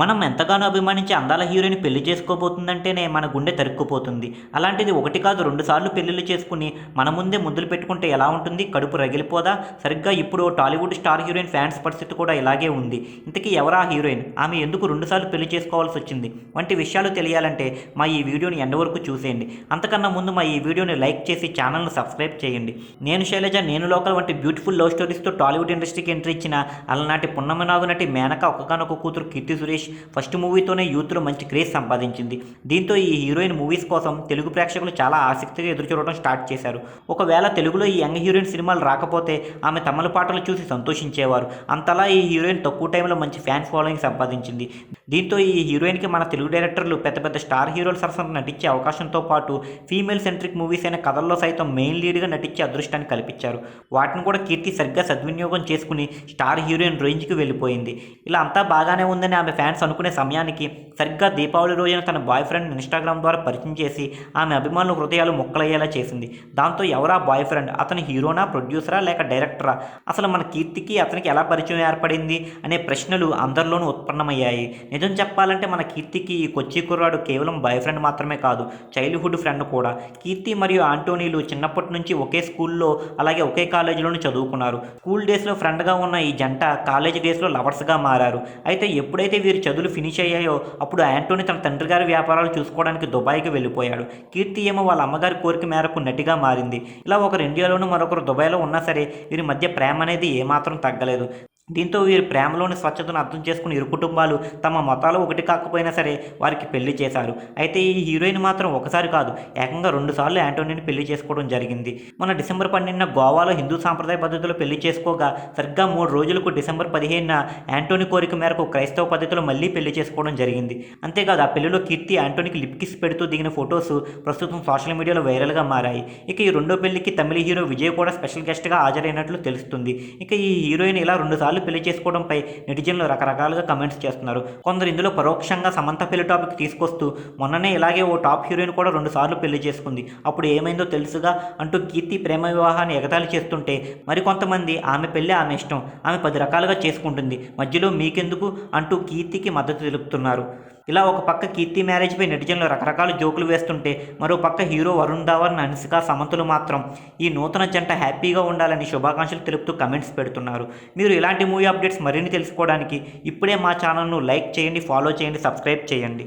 మనం ఎంతగానో అభిమానించి అందాల హీరోయిన్ పెళ్ళి చేసుకోబోతుందంటేనే మన గుండె తరుక్కుపోతుంది. అలాంటిది ఒకటి కాదు రెండు సార్లు పెళ్ళిళ్ళు చేసుకుని మన ముందే ముద్దులు పెట్టుకుంటే ఎలా ఉంటుంది? కడుపు రగిలిపోదా? సరిగ్గా ఇప్పుడు టాలీవుడ్ స్టార్ హీరోయిన్ ఫ్యాన్స్ పరిస్థితి కూడా ఇలాగే ఉంది. ఇంతకీ ఎవరా హీరోయిన్? ఆమె ఎందుకు రెండుసార్లు పెళ్ళి చేసుకోవాల్సి వచ్చింది? వంటి విషయాలు తెలియాలంటే మా ఈ వీడియోని ఎండ వరకు చూసేయండి. అంతకన్నా ముందు మా ఈ వీడియోని లైక్ చేసి ఛానల్ను సబ్స్క్రైబ్ చేయండి. నేను శైలజ నేను లోకల్ వంటి బ్యూటిఫుల్ లవ్ స్టోరీస్తో టాలీవుడ్ ఇండస్ట్రీకి ఎంట్రీ ఇచ్చిన అలనాటి పున్నమనాగు నటి మేనక ఒక్కగానొక కూతురు కీర్తి సురేష్ ఫస్ట్ మూవీతోనే యూత్లో మంచి క్రేజ్ సంపాదించింది. దీంతో ఈ హీరోయిన్ మూవీస్ కోసం తెలుగు ప్రేక్షకులు చాలా ఆసక్తిగా ఎదురుచూడటం స్టార్ట్ చేశారు. ఒకవేళ తెలుగులో ఈ యంగ్ హీరోయిన్ సినిమాలు రాకపోతే ఆమె తమిళ పాటలు చూసి సంతోషించేవారు. అంతలా ఈ హీరోయిన్ తక్కువ టైంలో మంచి ఫ్యాన్స్ ఫాలోయింగ్ సంపాదించింది. దీంతో ఈ హీరోయిన్కి మన తెలుగు డైరెక్టర్లు పెద్ద పెద్ద స్టార్ హీరోల సరసన నటించే అవకాశంతో పాటు ఫీమేల్ సెంట్రిక్ మూవీస్ అయిన కథల్లో సైతం మెయిన్ లీడ్గా నటించే అదృష్టాన్ని కల్పించారు. వాటిని కూడా కీర్తి సరిగ్గా సద్వినియోగం చేసుకుని స్టార్ హీరోయిన్ రేంజ్కి వెళ్ళిపోయింది. ఇలా అంతా బాగానే ఉందని ఆమె ఫ్యాన్ ఫ్యాన్స్ అనుకునే సమయానికి సరిగ్గా దీపావళి రోజున తన బాయ్ ఫ్రెండ్ ఇన్స్టాగ్రామ్ ద్వారా పరిచయం చేసి ఆమె అభిమానుల హృదయాలు మొక్కలయ్యేలా చేసింది. దాంతో ఎవరా బాయ్ ఫ్రెండ్? అతని హీరోనా ప్రొడ్యూసరా లేక డైరెక్టరా? అసలు మన కీర్తికి అతనికి ఎలా పరిచయం ఏర్పడింది అనే ప్రశ్నలు అందరిలోనూ ఉత్పన్నమయ్యాయి. నిజం చెప్పాలంటే మన కీర్తికి ఈ కొచ్చి కుర్రాడు కేవలం బాయ్ ఫ్రెండ్ మాత్రమే కాదు చైల్డ్హుడ్ ఫ్రెండ్ కూడా. కీర్తి మరియు ఆంటోనీలు చిన్నప్పటి నుంచి ఒకే స్కూల్లో అలాగే ఒకే కాలేజీలోనే చదువుకున్నారు. స్కూల్ డేస్లో ఫ్రెండ్గా ఉన్న ఈ జంట కాలేజ్ డేస్లో లవర్స్గా మారారు. అయితే ఎప్పుడైతే వీరు చదువులు ఫినిష్ అయ్యాయో అప్పుడు యాంటోని తన తండ్రి గారి వ్యాపారాలు చూసుకోవడానికి దుబాయ్కి వెళ్ళిపోయాడు. కీర్తి ఏమో వాళ్ళ అమ్మగారి కోరిక మేరకు నటిగా మారింది. ఇలా ఒకరు ఇండియాలోనూ మరొకరు దుబాయ్లో ఉన్నా సరే వీరి మధ్య ప్రేమ అనేది ఏమాత్రం తగ్గలేదు. దీంతో వీరి ప్రేమలోని స్వచ్ఛతను అర్థం చేసుకుని ఇరు కుటుంబాలు తమ మతాలు ఒకటి కాకపోయినా సరే వారికి పెళ్ళి చేశారు. అయితే ఈ హీరోయిన్ మాత్రం ఒకసారి కాదు ఏకంగా రెండుసార్లు యాంటోనీని పెళ్ళి చేసుకోవడం జరిగింది. మన డిసెంబర్ పన్నెండున గోవాలో హిందూ సాంప్రదాయ పద్ధతిలో పెళ్ళి చేసుకోగా సరిగ్గా మూడు రోజులకు డిసెంబర్ పదిహేనున యాంటోనీ కోరిక మేరకు క్రైస్తవ పద్ధతిలో మళ్ళీ పెళ్ళి చేసుకోవడం జరిగింది. అంతేకాదు ఆ పెళ్ళిలో కీర్తి యాంటోనీకి లిప్కిస్ పెడుతూ దిగిన ఫొటోస్ ప్రస్తుతం సోషల్ మీడియాలో వైరల్గా మారాయి. ఇక ఈ రెండో పెళ్ళికి తమిళ హీరో విజయ్ కూడా స్పెషల్ గెస్ట్గా హాజరైనట్లు తెలుస్తుంది. ఇక ఈ హీరోయిన్ ఇలా రెండుసార్లు సార్లు పెళ్ళి చేసుకోవడంపై నెటిజన్లు రకరకాలుగా కమెంట్స్ చేస్తున్నారు. కొందరు ఇందులో పరోక్షంగా సమంత పెళ్ళి టాపిక్ తీసుకొస్తూ మొన్ననే ఇలాగే ఓ టాప్ హీరోయిన్ కూడా రెండు సార్లు పెళ్ళి చేసుకుంది. అప్పుడు ఏమైందో తెలుసుగా అంటూ కీర్తి ప్రేమ వివాహాన్ని ఎగతాళి చేస్తుంటే మరికొంతమంది ఆమె పెళ్ళి ఆమె ఇష్టం. ఆమె పది రకాలుగా చేసుకుంటుంది. మధ్యలో మీకెందుకు అంటూ కీర్తికి మద్దతు తెలుపుతున్నారు. ఇలా ఒక పక్క కీర్తి మ్యారేజ్పై నెటిజన్లు రకరకాల జోకులు వేస్తుంటే మరో పక్క హీరో వరుణ్ ధావన్ అనిసిక సమంతులు మాత్రం ఈ నూతన జంట హ్యాపీగా ఉండాలని శుభాకాంక్షలు తెలుపుతూ కమెంట్స్ పెడుతున్నారు. మీరు ఇలాంటి మూవీ అప్డేట్స్ మరిన్ని తెలుసుకోవడానికి ఇప్పుడే మా ఛానల్ను లైక్ చేయండి ఫాలో చేయండి సబ్స్క్రైబ్ చేయండి.